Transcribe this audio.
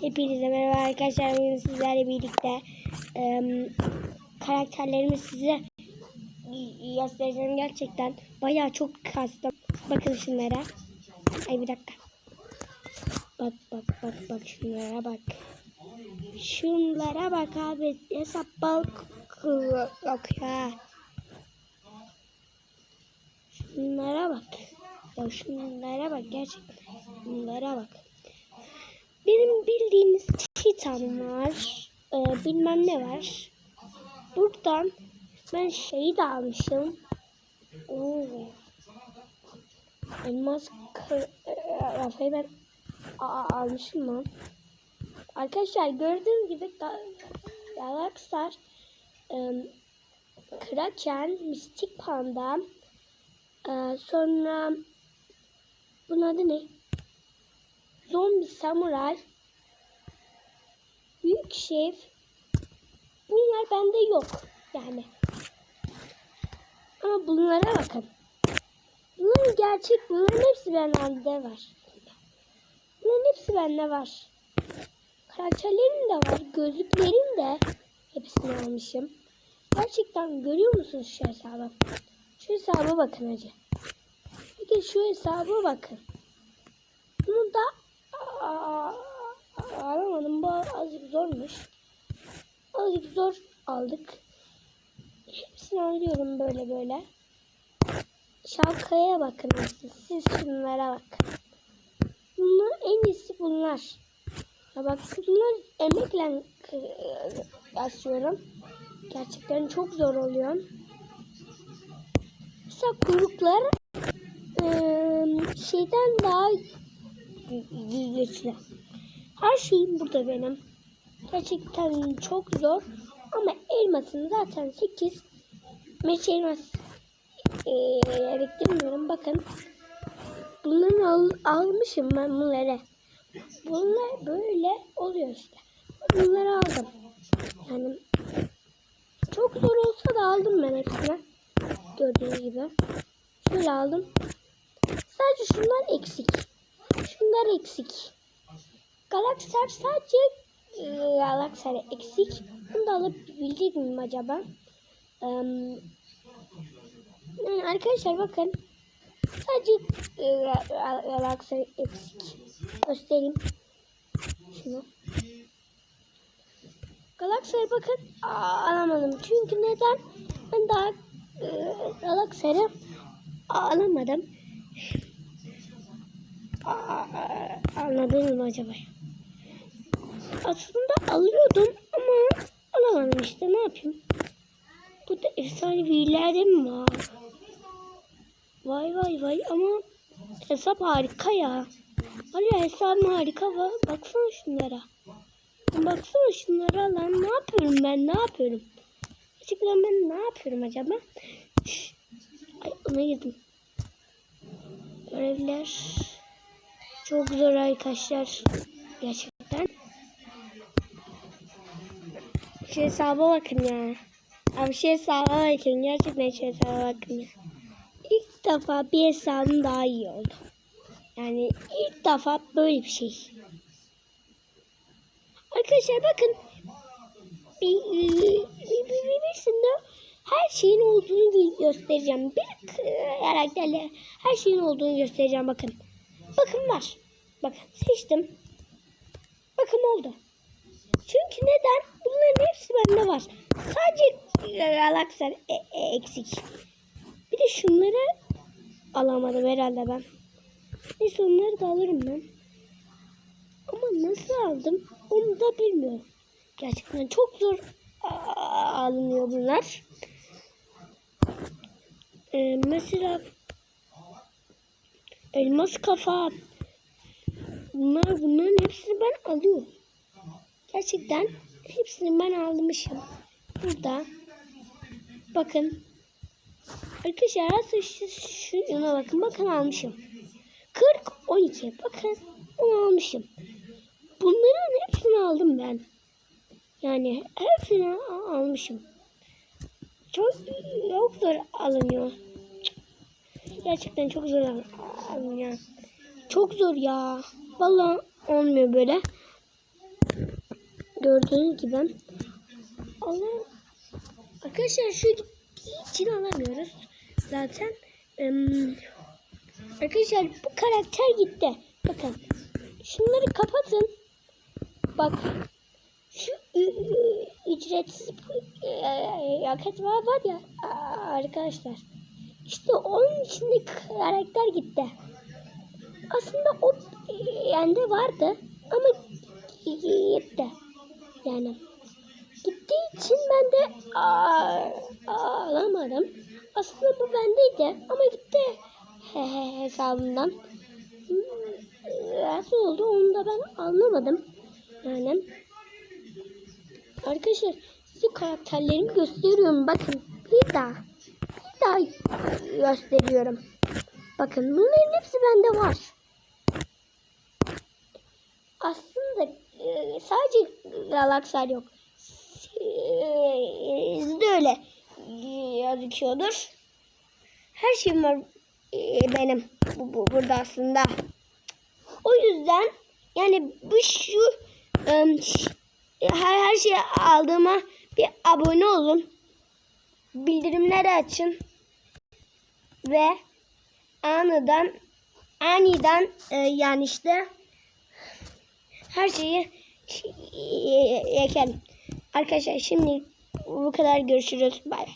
Hepinize merhaba arkadaşlar. Bugün sizlerle birlikte em, karakterlerimi size göstereceğim. Gerçekten bayağı çok kastım. Bakın şunlara. Ay bir dakika. Bak bak bak bak şunlara bak. Şunlara bak abi. Hesap balk yok ya. Şunlara bak. Ya şunlara bak gerçekten. Şunlara bak. Benim bildiğimiz Titan var. Ee, bilmem ne var. Buradan ben şeyi de almışım. Oo. Elmas kır, e, ben almışım lan. Arkadaşlar gördüğünüz gibi Ga- Galaxar e, Kraken, Mistik Panda e, sonra bunun adı ne? Zombi Samuray, Büyük Şef, bunlar bende yok yani. Ama bunlara bakın. Bunların gerçek, bunların hepsi bende var. Bunların hepsi bende var. Karakterlerim de var, gözlüklerim de hepsini almışım. Gerçekten görüyor musunuz şu hesabı? Şu hesaba bakın hacı. Peki şu hesaba bakın. Bunu da alamadım. Bu azıcık zormuş. Azıcık zor aldık. Hepsini alıyorum böyle böyle. Şalkaya bakın siz. Siz şunlara bakın. Bunlar en iyisi bunlar. Ya bak bunlar emekle basıyorum. Gerçekten çok zor oluyor. Mesela kuyruklar şeyden daha güçlü. Her şeyim burada benim. Gerçekten çok zor. Ama elmasın zaten 8. Meç elmas ee, beklemiyorum. Bakın. Bunları al, almışım ben bunları. Bunlar böyle oluyor işte. Bunları aldım. Yani çok zor olsa da aldım ben hepsini. Gördüğünüz gibi. Şöyle aldım. Sadece şunlar eksik. Şunlar eksik. Galaxer sadece e, Galaxer eksik. Bunu da alabilecek miyim acaba? Yani arkadaşlar bakın. Sadece e, Galaxer eksik. Göstereyim. Şunu. Galaxer'e bakın. Aa, alamadım. Çünkü neden? Ben daha e, Galaxer'e alamadım. Aa, anladınız mı acaba? Aslında alıyordum ama alamadım işte ne yapayım. Bu da efsanevilerde mi var? Vay vay vay ama hesap harika ya. Ya hesabım harika var. Baksana şunlara. Baksana şunlara lan ne yapıyorum ben ne yapıyorum? Gerçekten ben ne yapıyorum acaba? Şş. Ay ona girdim. Görevler. Çok zor arkadaşlar. Gerçekten. Şu hesaba bakın ya. Abi şu hesaba bakın. Gerçekten şu hesaba bakın ya. İlk defa bir hesabım daha iyi oldu. Yani ilk defa böyle bir şey. Arkadaşlar bakın. Bir, bir, bir, bir, her şeyin olduğunu göstereceğim. Bir karakterle her şeyin olduğunu göstereceğim bakın. Bakın var. Bakın seçtim. Bakın oldu. Çünkü neden? Bunların hepsi bende var. Sadece Galaxer e, e, eksik. Bir de şunları alamadım herhalde ben. Neyse onları da alırım ben. Ama nasıl aldım onu da bilmiyorum. Gerçekten çok zor alınıyor bunlar. Ee, mesela elmas kafa bunlar bunların hepsini ben alıyorum. Gerçekten hepsini ben almışım. Burada bakın arkadaşlar aslında şu, şuna bakın bakın almışım. 40 12 bakın onu almışım. Bunların hepsini aldım ben. Yani hepsini al- almışım. Çok zor alınıyor. Gerçekten çok zor alınıyor. Çok zor ya. Vallahi olmuyor böyle. Gördüğünüz gibi. Allah Arkadaşlar şu için alamıyoruz. Zaten em, arkadaşlar bu karakter gitti. Bakın. Şunları kapatın. Bak. Şu ücretsiz e, yakıt var, var ya arkadaşlar. İşte onun içindeki karakter gitti. Aslında o yende vardı ama gitti. Yani gittiği için ben de aa, alamadım. Aslında bu bendeydi ama gitti he, he, hesabımdan. Hmm, Nasıl oldu onu da ben anlamadım. Yani arkadaşlar size karakterlerimi gösteriyorum. Bakın bir daha daha gösteriyorum. Bakın bunların hepsi bende var. Aslında e, sadece galaksar yok. Sizde öyle gözüküyordur. Her şeyim var e, benim bu, bu, burada aslında. O yüzden yani bu şu e, her, her şeyi aldığıma bir abone olun. Bildirimleri açın. Ve aniden aniden e, yani işte her şeyi yekelim. Arkadaşlar şimdi bu kadar görüşürüz. Bay bay.